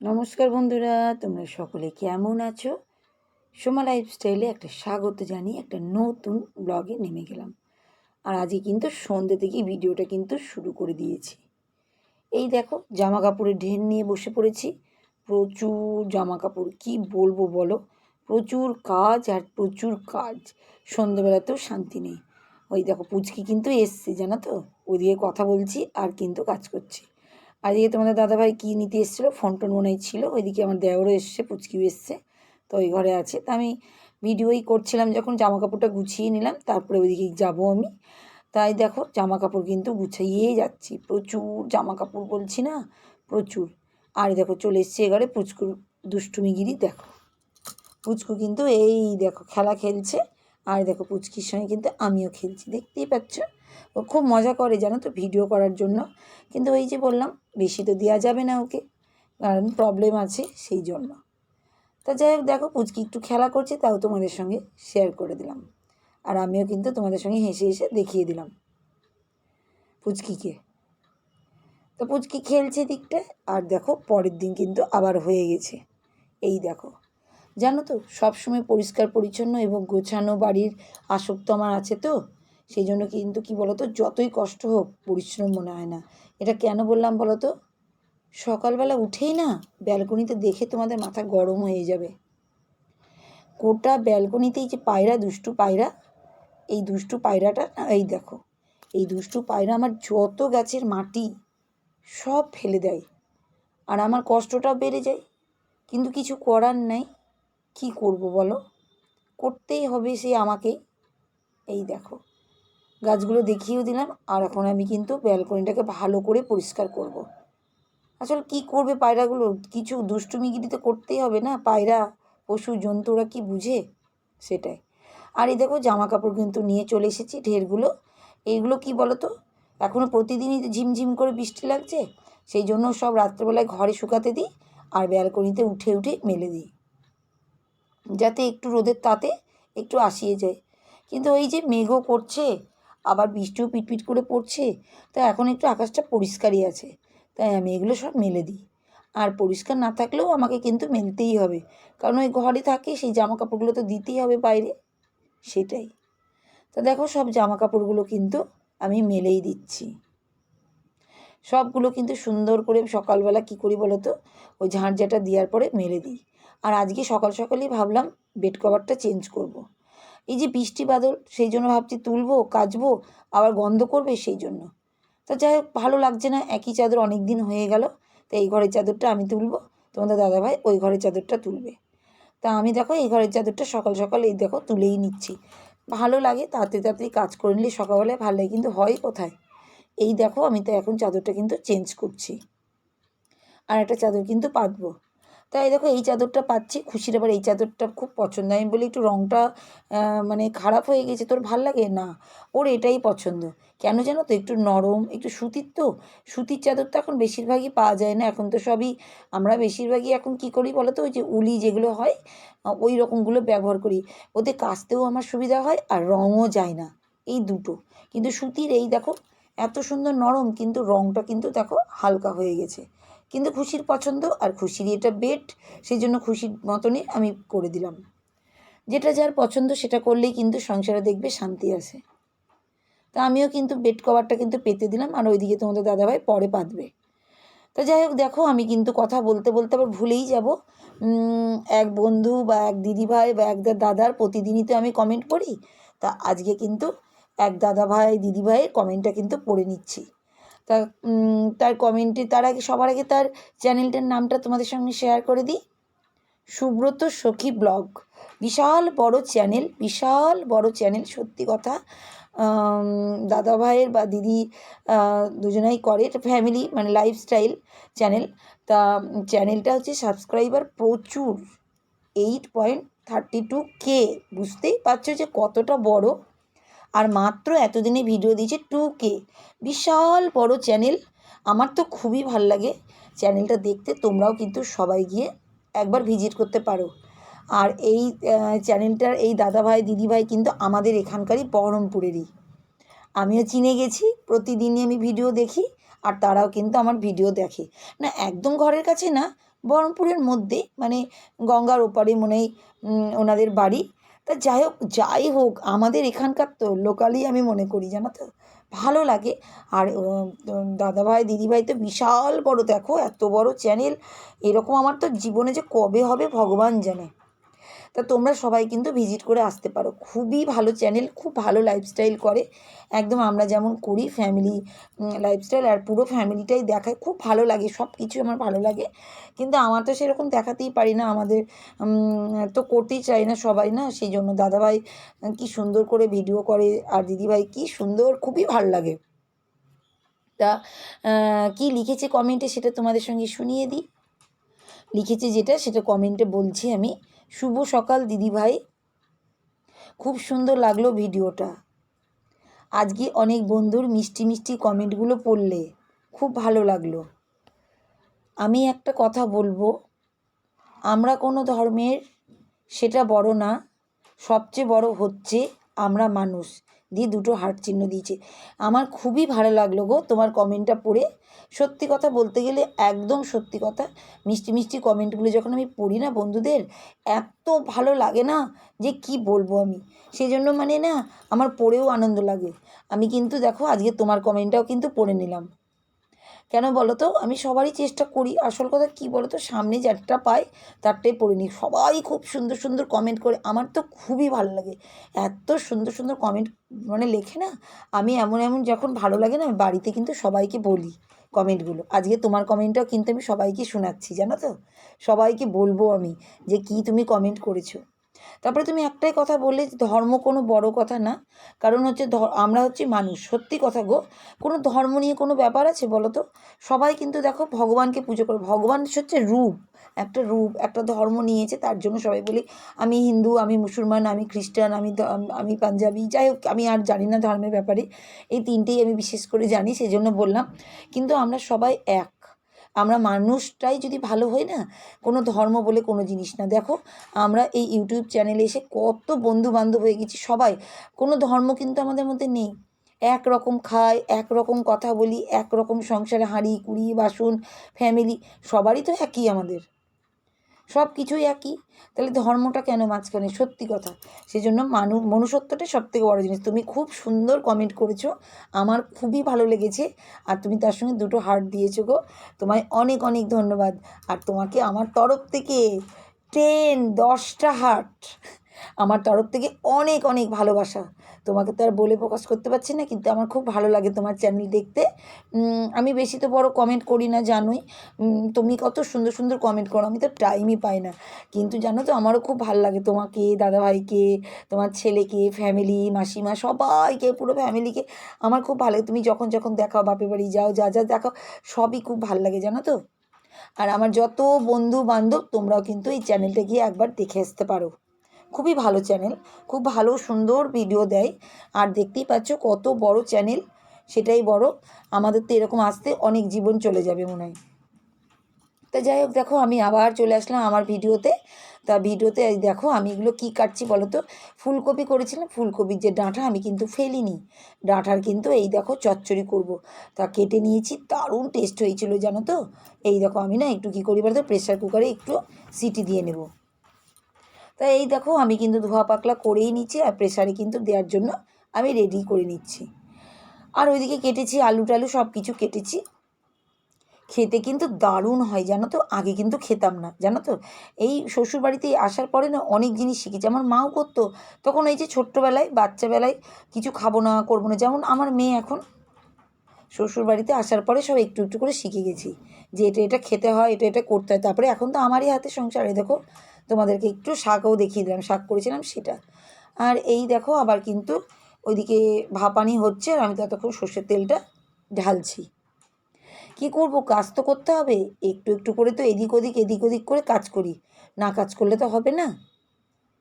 নমস্কার বন্ধুরা, তোমরা সকলে কেমন আছো? সোমা লাইফস্টাইলে একটা স্বাগত জানিয়ে একটা নতুন ব্লগে নেমে গেলাম। আর আজকে কিন্তু সন্ধ্যে থেকেই ভিডিওটা কিন্তু শুরু করে দিয়েছি। এই দেখো জামা কাপড়ের ঢের নিয়ে বসে পড়েছি। প্রচুর জামা কাপড় কী বলব বলো? প্রচুর কাজ আর প্রচুর কাজ। সন্ধ্যেবেলাতেও শান্তি নেই। ওই দেখো, পুচকি কিন্তু এসছে, জানো তো? ওদিকে কথা বলছি আর কিন্তু কাজ করছি। আজকে তোমাদের দাদাভাই কী নিতে এসেছিল? ফোন টোন মনে ছিল। ওইদিকে আমার দেওরও এসছে, পুচকিও এসছে। তো ওই ঘরে আছে। তা আমি ভিডিওই করছিলাম যখন জামা কাপড়টা গুছিয়ে নিলাম, তারপরে ওইদিকে যাব আমি। তাই দেখো জামা কাপড় কিন্তু গুছাইয়ে যাচ্ছি। প্রচুর জামা কাপড় বলছি না? প্রচুর। আর দেখো, চলে এসছে এবারে পুচকুর দুষ্টুমিগিরি দেখো। পুচকু কিন্তু এই দেখো, খেলা খেলছে। আর দেখো, পুচকির সঙ্গে কিন্তু আমিও খেলছি। দেখতেই পাচ্ছ? ও খুব মজা করে জানো তো ভিডিও করার জন্য। কিন্তু ওই যে বললাম, বেশি তো দেওয়া যাবে না ওকে। কারণ প্রবলেম আছে সেই জন্য। তা যাই হোক, দেখো পুচকি একটু খেলা করছে, তাও তোমাদের সঙ্গে শেয়ার করে দিলাম। আর আমিও কিন্তু তোমাদের সঙ্গে হেসে হেসে দেখিয়ে দিলাম পুচকিকে। তো পুচকি খেলছে দিকটা, আর দেখো পরের দিন কিন্তু আবার হয়ে গেছে। এই দেখো, জানো তো সবসময় পরিষ্কার পরিচ্ছন্ন এবং গোছানো বাড়ির আসক্ত আমার আছে তো। সেই জন্য কিন্তু কি বলতো, যতই কষ্ট হোক পরিশ্রম মনে হয় না। এটা কেন বললাম বলো তো সকালবেলা উঠেই না ব্যালকনিতে দেখে তোমাদের মাথা গরম হয়ে যাবে। গোটা ব্যালকনিতেই যে পায়রা, দুষ্টু পায়রা, এই দুষ্টু পায়রাটা না, এই দেখো, এই দুষ্টু পায়রা আমার যত গাছের মাটি সব ফেলে দেয়। আর আমার কষ্টটাও বেড়ে যায়। কিন্তু কিছু করার নাই। কি করব বলো? করতেই হবে সে আমাকেই এই দেখো। গাছগুলো দেখিয়েও দিলাম, আর এখন আমি কিন্তু ব্যালকনিটাকে ভালো করে পরিষ্কার করব। আসলে কি করবে পায়রাগুলো? কিছু দুষ্টুমিগিরি তো করতেই হবে না? পায়রা, পশু, জন্তুরা কি বুঝে? সেটাই। আর এই দেখো জামা কাপড় কিন্তু নিয়ে চলে এসেছি ঢেরগুলো। এইগুলো কি বলো তো এখনও প্রতিদিনই ঝিমঝিম করে বৃষ্টি লাগছে, সেই জন্য সব রাত্রেবেলায় ঘরে শুকাতে দিই, আর ব্যালকনিতে উঠে উঠে মেলে দিই। যাতে একটু রোদের তাতে একটু আসিয়ে যায়। কিন্তু ওই যে মেঘও করছে আবার বৃষ্টিও পিটপিট করে পড়ছে। তো এখন একটু আকাশটা পরিষ্কারই আছে। তাই আমি এগুলো সব মেলে দিই। আর পরিষ্কার না থাকলেও আমাকে কিন্তু মেলতেই হবে। কারণ ওই ঘরে থাকে, সেই জামা কাপড়গুলো তো দিতেই হবে বাইরে। সেটাই। তো দেখো, সব জামা কাপড়গুলো কিন্তু আমি মেলেই দিচ্ছি। সবগুলো কিন্তু সুন্দর করে সকালবেলা কী করি বলো তো? ওই ঝাঁট দেওয়ার পরে মেলে দিই। আর আজকে সকাল সকালেই ভাবলাম বেড কভারটা চেঞ্জ করব। এই যে বৃষ্টি বাদল, সেই জন্য ভাবছি তুলবো, কাচবো, আবার গন্ধ করবে সেই জন্য। তা যাই হোক, ভালো লাগছে না, একই চাদর অনেক দিন হয়ে গেল, তো এই ঘরের চাদরটা আমি তুলবো, তোমাদের দাদাভাই ওই ঘরের চাদরটা তুলবে। তা আমি দেখো, এই ঘরের চাদরটা সকাল সকাল এই দেখো তুলেই নিচ্ছি। ভালো লাগে, তাড়াতাড়ি তাড়াতাড়ি কাজ করে নিলে সকালবেলায় ভালো লাগে, কিন্তু হয় কোথায়? এই দেখো, আমি তো এখন চাদরটা কিন্তু চেঞ্জ করছি। আর একটা চাদর কিন্তু পাতবো। তাই দেখো এই চাদরটা পাচ্ছি, খুশির আবার এই চাদরটা খুব পছন্দ। আমি বলি একটু রঙটা মানে খারাপ হয়ে গেছে, তোর ভালো লাগে? না, ওর এটাই পছন্দ। কেন জানো তো, একটু নরম, একটু সুতির তো। সুতির চাদর তো এখন বেশিরভাগই পাওয়া যায় না। এখন তো সবই, আমরা বেশিরভাগই এখন কি করি বলো তো, ওই যে উলি যেগুলো হয় ওই রকমগুলো ব্যবহার করি। ওতে কাচতেও আমার সুবিধা হয় আর রঙও যায় না, এই দুটো। কিন্তু সুতির এই দেখো, এত সুন্দর নরম, কিন্তু রঙটা কিন্তু দেখো হালকা হয়ে গেছে। কিন্তু খুশির পছন্দ আর খুশিরই এটা বেড সেই জন্য খুশির মতনই আমি করে দিলাম। যেটা যার পছন্দ সেটা করলেই কিন্তু সংসারে দেখবে শান্তি আসে তা আমিও কিন্তু বেড কভারটা কিন্তু পেতে দিলাম আর ওইদিকে তোমাদের দাদাভাই পরে পাতবে। তা যাই হোক, দেখো আমি কিন্তু কথা বলতে বলতে আবার ভুলেই যাব। এক বন্ধু বা এক দিদিভাই বা এক দাদার প্রতিদিনই তো আমি কমেন্ট করি তা আজকে কিন্তু এক দাদা ভাই দিদিভাইয়ের কমেন্টটা কিন্তু পড়ে নিচ্ছি। তা তার কমেন্টে তার আগে, সবার আগে তার চ্যানেলটার নামটা তোমাদের সঙ্গে শেয়ার করে দিই। সুব্রত সখী ব্লগ বিশাল বড় চ্যানেল বিশাল বড় চ্যানেল সত্যি কথা। দাদা ভাইয়ের বা দিদি দুজনাই করে। এটা ফ্যামিলি মানে লাইফস্টাইল চ্যানেল তা চ্যানেলটা হচ্ছে সাবস্ক্রাইবার প্রচুর। Eight point thirty two K বুঝতেই পারছ যে কতটা বড়? আর মাত্র এতদিনে ভিডিও দিয়েছে টু কে বিশাল বড় চ্যানেল আমার তো খুবই ভালো লাগে। চ্যানেলটা দেখতে তোমরাও কিন্তু সবাই গিয়ে একবার ভিজিট করতে পারো। আর এই চ্যানেলটার এই দাদাভাই, দিদিভাই কিন্তু আমাদের এখানকারই বহরমপুরেরই। আমিও চিনে গেছি, প্রতিদিনই আমি ভিডিও দেখি, আর তারাও কিন্তু আমার ভিডিও দেখে। না, একদম ঘরের কাছে না, বহরমপুরের মধ্যে মানে গঙ্গার ওপারে মনে হয় ওনাদের বাড়ি। তা যাই হোক যাই হোক, আমাদের এখানকার তো লোকালই আমি মনে করি, জানো তো? ভালো লাগে। আর দাদাভাই, দিদিভাই তো বিশাল বড়, দেখো, এত বড় চ্যানেল এরকম আমার তো জীবনে যে কবে হবে ভগবান জানে। তা তোমরা সবাই কিন্তু ভিজিট করে আসতে পারো। খুবই ভালো চ্যানেল খুব ভালো লাইফস্টাইল করে। একদম আমরা যেমন করি ফ্যামিলি লাইফস্টাইল আর পুরো ফ্যামিলিটাই দেখায়। খুব ভালো লাগে সব কিছু আমার ভালো লাগে। কিন্তু আমার তো সেরকম দেখাতেই পারি না। আমাদের তো করতেই চাই না সবাই না? সেই জন্য দাদাভাই কি সুন্দর করে ভিডিও করে আর দিদিভাই কি সুন্দর, খুবই ভালো লাগে। তা কি লিখেছে কমেন্টে সেটা তোমাদের সঙ্গে শুনিয়ে দিই। লিখেছে যেটা, সেটা কমেন্টে বলছি আমি। শুভ সকাল দিদিভাই খুব সুন্দর লাগল ভিডিওটা। আজকে অনেক বন্ধুর মিষ্টি মিষ্টি কমেন্টগুলো পড়লে। খুব ভালো লাগল। আমি একটা কথা বলব। আমরা কোনো ধর্মের, সেটা বড় না। সবচেয়ে বড় হচ্ছে আমরা মানুষ। দিয়ে দুটো হার্ট চিহ্ন দিয়েছে। আমার খুবই ভালো লাগল গো তোমার কমেন্টটা পড়ে। সত্যি কথা বলতে গেলে একদম সত্যি কথা। মিষ্টি মিষ্টি কমেন্টগুলো যখন আমি পড়ি না বন্ধুদের, এত ভালো লাগে না যে কি বলব আমি। সেই জন্য মানে না, আমার পড়েও আনন্দ লাগে। আমি কিন্তু দেখো আজকে তোমার কমেন্টটাও কিন্তু পড়ে নিলাম। কেন বলো তো আমি সবারই চেষ্টা করি। আসল কথা কী বলো তো সামনে যারটা পাই, তারটাই পড়ে নিই। সবাই খুব সুন্দর সুন্দর কমেন্ট করে। আমার তো খুবই ভালো লাগে। এত সুন্দর সুন্দর কমেন্ট মানে লেখে না? আমি এমন এমন যখন ভালো লাগে না, আমি বাড়িতে কিন্তু সবাইকে বলি কমেন্টগুলো আজকে তোমার কমেন্টটাও কিন্তু আমি সবাইকে শোনাচ্ছি, জানো তো? সবাইকে বলব আমি যে কি তুমি কমেন্ট করেছ। তারপরে তুমি একটাই কথা বললে যে ধর্ম কোনো বড় কথা না। কারণ হচ্ছে আমরা হচ্ছে মানুষ, সত্যি কথা গো। কোনো ধর্ম নিয়ে কোনো ব্যাপার আছে বলো তো? সবাই কিন্তু দেখো ভগবানকে পুজো করে, ভগবান হচ্ছে রূপ, একটা রূপ, একটা ধর্ম নিয়েছে, তার জন্য সবাই বলি, আমি হিন্দু, আমি মুসলমান, আমি খ্রিস্টান, আমি আমি পাঞ্জাবি, যাই হোক, আমি আর জানি না ধর্মের ব্যাপারে। এই তিনটেই আমি বিশেষ করে জানি সেই জন্য বললাম। কিন্তু আমরা সবাই এক আমরা মানুষটাই যদি ভালো হই না, কোনো ধর্ম বলে কোনো জিনিস না। দেখো, আমরা এই ইউটিউব চ্যানেলে এসে কত বন্ধু বান্ধব হয়ে গেছি সবাই। কোনো ধর্ম কিন্তু আমাদের মধ্যে নেই। এক রকম খাই এক রকম কথা বলি এক রকম সংসারে হাঁড়ি, কুড়ি, বাসন ফ্যামিলি সবারই তো একই আমাদের। সব কিছুই একই। তাহলে ধর্মটা কেন মাঝখানে? সত্যি কথা। সেই জন্য মানু, মনুষ্যত্বটা সব থেকে বড়ো জিনিস। তুমি খুব সুন্দর কমেন্ট করেছ। আমার খুবই ভালো লেগেছে। আর তুমি তার সঙ্গে দুটো হার্ট দিয়েছ গো। তোমায় অনেক অনেক ধন্যবাদ। আর তোমাকে আমার তরফ থেকে টেন দশটা হার্ট আমার তরফ থেকে অনেক অনেক ভালোবাসা। তোমাকে তো আর বলে প্রকাশ করতে পারছি না, কিন্তু আমার খুব ভালো লাগে তোমার চ্যানেল দেখতে। আমি বেশি তো বড় কমেন্ট করি না, জানোই। তুমি কত সুন্দর সুন্দর কমেন্ট করো, আমি তো টাইমই পাই না। কিন্তু জানো তো, আমারও খুব ভালো লাগে তোমাকে, দাদাভাইকে, তোমার ছেলেকে ফ্যামিলি মাসিমা, সবাইকে, পুরো ফ্যামিলিকে আমার খুব ভালো লাগে, তুমি যখন যখন দেখাও, বাপের বাড়ি যাও, যা যা দেখাও, সবই খুব ভালো লাগে, জানো তো। আর আমার যত বন্ধু বান্ধব তোমরাও কিন্তু এই চ্যানেলটা গিয়ে একবার দেখে আসতে পারো। খুবই ভালো চ্যানেল খুব ভালো সুন্দর ভিডিও দেয়। আর দেখতেই পাচ্ছ কত বড় চ্যানেল সেটাই বড়। আমাদের তো এরকম আসতে অনেক জীবন চলে যাবে মনে হয়। তা যাই হোক, দেখো আমি আবার চলে আসলাম আমার ভিডিওতে তা ভিডিওতে দেখো আমি এগুলো কী কাটছি বলো তো ফুলকপি করেছিলাম, ফুলকপির যে ডাঁটা আমি কিন্তু ফেলিনি। ডাঁটার কিন্তু এই দেখো চচ্চড়ি করব। তা কেটে নিয়েছি, দারুণ টেস্ট হয়েছিল জানো তো? এই দেখো আমি না একটু কী করি বলো তো প্রেশার কুকারে একটু সিটি দিয়ে নেব। তা এই দেখো আমি কিন্তু ধোয়া পাকলা করেই নিচ্ছি আর প্রেশারে কিন্তু দেওয়ার জন্য আমি রেডি করে নিচ্ছি। আর ওইদিকে কেটেছি আলু টালু সব কিছু কেটেছি। খেতে কিন্তু দারুণ হয়, জানো তো? আগে কিন্তু খেতাম না, জানো তো? এই শ্বশুরবাড়িতে আসার পরে না অনেক জিনিস শিখেছি। আমার মাও করতো। তখন এই যে ছোট্টবেলায়, বাচ্চাবেলায় কিছু খাব না, করব না, যেমন আমার মেয়ে এখন শ্বশুরবাড়িতে আসার পরে সব একটু একটু করে শিখে গেছি যে এটা এটা খেতে হয়, এটা এটা করতে হয়। তারপরে এখন তো আমারই হাতে সংসারে দেখো। তোমাদেরকে একটু শাকও দেখিয়ে দিলাম, শাক করেছিলাম সেটা। আর এই দেখো আবার কিন্তু ওইদিকে ভাপানি হচ্ছে আর আমি ততক্ষণ সর্ষের তেলটা ঢালছি। কী করব? কাজ তো করতে হবে। একটু একটু করে তো এদিক ওদিক এদিক ওদিক করে কাজ করি। না কাজ করলে তো হবে না।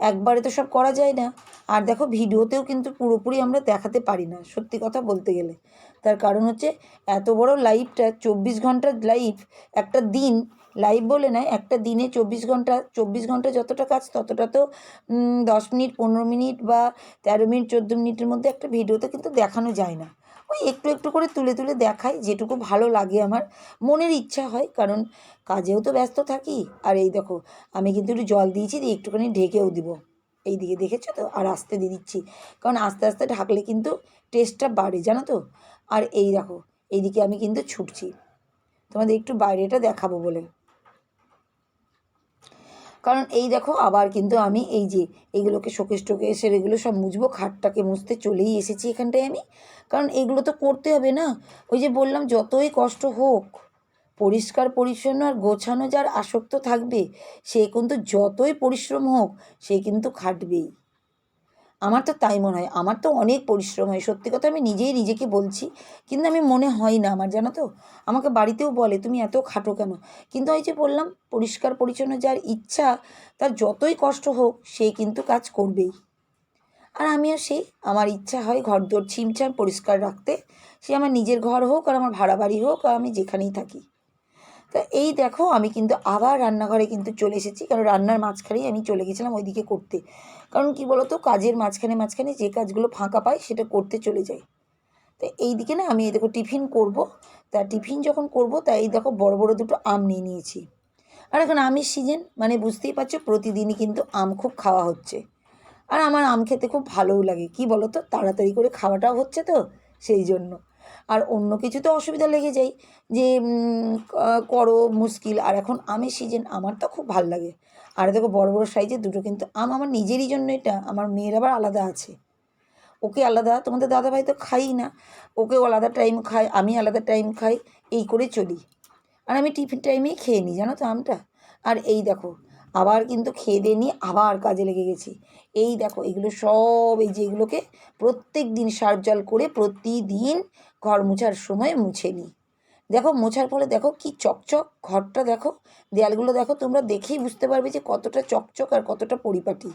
একবারে তো সব করা যায় না। আর দেখো ভিডিওতেও কিন্তু পুরোপুরি আমরা দেখাতে পারি না, সত্যি কথা বলতে গেলে। তার কারণ হচ্ছে এত বড় লাইভটা চব্বিশ ঘণ্টার লাইভ একটা দিন লাইভ বলে নয়, একটা দিনে চব্বিশ ঘণ্টা চব্বিশ ঘণ্টা যতটা কাজ ততটা তো দশ মিনিট, পনেরো মিনিট বা তেরো মিনিট, চোদ্দ মিনিটের মধ্যে একটা ভিডিওতে কিন্তু দেখানো যায় না। ওই একটু একটু করে তুলে তুলে দেখাই, যেটুকু ভালো লাগে আমার। মনের ইচ্ছা হয়, কারণ কাজেও তো ব্যস্ত থাকি। আর এই দেখো, আমি কিন্তু একটু জল দিয়েছি, দিয়ে একটুখানি ঢেকেও দিব। এই দিকে দেখেছ তো? আর আস্তে দিয়ে দিচ্ছি। কারণ আস্তে আস্তে ঢাকলে কিন্তু টেস্টটা বাড়ে, জানো তো? আর এই দেখো, এইদিকে আমি কিন্তু ছুটছি। তোমাদের একটু বাইরেটা দেখাবো বলে। কারণ এই দেখো আবার কিন্তু আমি এই যে এইগুলোকে শোকেশ টোকেশের এগুলো সব মুছবো, খাটটাকে মুছতে চলেই এসেছি এখানটায় আমি। কারণ এগুলো তো করতে হবে না। ওই যে বললাম, যতই কষ্ট হোক, পরিষ্কার পরিচ্ছন্ন আর গোছানো যার আসক্ত থাকবে, সে কিন্তু যতই পরিশ্রম হোক, সে কিন্তু খাটবেই। আমার তো তাই মনে হয়। আমার তো অনেক পরিশ্রম হয়। সত্যি কথা আমি নিজেই নিজেকে বলছি, কিন্তু আমি মনে হয় না আমার, জানো তো? আমাকে বাড়িতেও বলে, তুমি এত খাটো কেন? কিন্তু ওই যে বললাম, পরিষ্কার পরিচ্ছন্ন যার ইচ্ছা, তার যতই কষ্ট হোক, সে কিন্তু কাজ করবেই। আর আমিও সেই, আমার ইচ্ছা হয় ঘর দোর ছিমছাম পরিষ্কার রাখতে। সে আমার নিজের ঘর হোক আর আমার ভাড়া বাড়ি হোক, আর আমি যেখানেই থাকি। তা এই দেখো আমি কিন্তু আবার রান্নাঘরে কিন্তু চলে এসেছি। কারণ রান্নার মাঝখানেই আমি চলে গেছিলাম ওইদিকে করতে। কারণ কি বলতো? কাজের মাঝখানে মাঝখানে যে কাজগুলো ফাঁকা পাই সেটা করতে চলে যাই। তো এই দিকে না আমি এই দেখো টিফিন করব। তা টিফিন যখন করব, তা এই দেখো বড় বড় দুটো আম নিয়ে নিয়েছি। আর এখন আমের সিজন মানে বুঝতেই পারছ প্রতিদিনই কিন্তু আম খুব খাওয়া হচ্ছে। আর আমার আম খেতে খুব ভালোও লাগে। কি বলো তো তাড়াতাড়ি করে খাওয়াটাও হচ্ছে তো, সেই জন্য। আর অন্য কিছু তো অসুবিধা লেগে যায় যে করো, মুশকিল। আর এখন আমের সিজন, আমার তো খুব ভালো লাগে। আর দেখো, বড় বড় সাইজের দুটো কিন্তু আম, আমার নিজেরই জন্য এটা, আমার মেয়ের আবার আলাদা আছে। ওকে আলাদা, তোমাদের দাদাভাই তো খাই না। ওকেও আলাদা টাইম খায়, আমি আলাদা টাইম খাই, এই করে চলি। আর আমি টিফিন টাইমেই খেয়ে নিই জানো তো আমটা? আর এই দেখো, আবার কিন্তু খেয়ে দিয়ে নিয়ে আবার কাজে লেগে গেছি। এই দেখো, এগুলো সব এই যে এগুলোকে প্রত্যেক দিন সার জল করে প্রতিদিন ঘর মোছার সময় মুছে নিই। দেখো, মোছার ফলে দেখো কি চকচক ঘরটা দেখো, দেয়ালগুলো দেখো, তোমরা দেখেই বুঝতে পারবে যে কতটা চকচক আর কতটা পরিপাটি।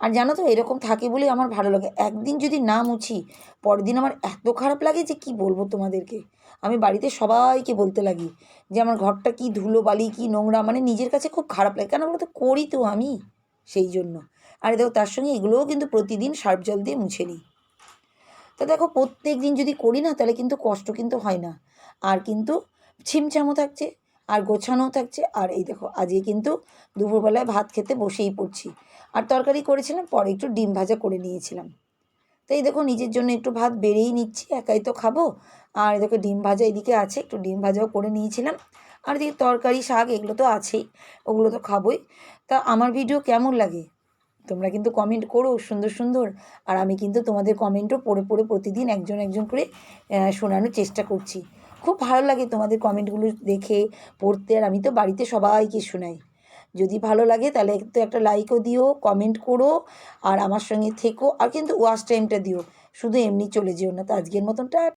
আর জানো তো, এরকম থাকে বলেই আমার ভালো লাগে। একদিন যদি না মুছি পরের দিন আমার এত খারাপ লাগে যে কি বলব তোমাদেরকে? আমি বাড়িতে সবাইকে বলতে লাগি যে আমার ঘরটা কি ধুলো বালি কি নোংরা মানে নিজের কাছে খুব খারাপ লাগে। কেন বলতো করি তো আমি সেই জন্য। আর দেখো, তার সঙ্গে এগুলোও কিন্তু প্রতিদিন সার্ফ জল দিয়ে মুছে নিই। তা দেখো প্রত্যেক দিন যদি করি না, তাহলে কিন্তু কষ্ট কিন্তু হয় না। আর কিন্তু ছিমছামও থাকছে, আর গোছানোও থাকছে, আর এই দেখো আজকে কিন্তু দুপুরবেলায় ভাত খেতে বসেই পড়ছি। আর তরকারি করেছিলাম, পরে একটু ডিম ভাজা করে নিয়েছিলাম। তাই দেখো নিজের জন্য একটু ভাত বেড়েই নিচ্ছি, একাই তো খাব। আর দেখো ডিম ভাজা এদিকে আছে, একটু ডিম ভাজাও করে নিয়েছিলাম। আর এদিকে তরকারি শাক এগুলো তো আছেই, ওগুলো তো খাবোই। তা আমার ভিডিও কেমন লাগে? তোমরা কিন্তু কমেন্ট করো সুন্দর সুন্দর। আর আমি কিন্তু তোমাদের কমেন্টও পড়ে পড়ে প্রতিদিন একজন একজন করে শোনানোর চেষ্টা করছি। খুব ভালো লাগে তোমাদের কমেন্টগুলো দেখে, পড়তে। আর আমি তো বাড়িতে সবাইকে শোনাই। যদি ভালো লাগে তাহলে তো একটা লাইকও দিও কমেন্ট করো, আর আমার সঙ্গে থেকো। আর কিন্তু ওয়াশ টাইমটা দিও। শুধু এমনি চলে যেও না। তো আজকের মতনটা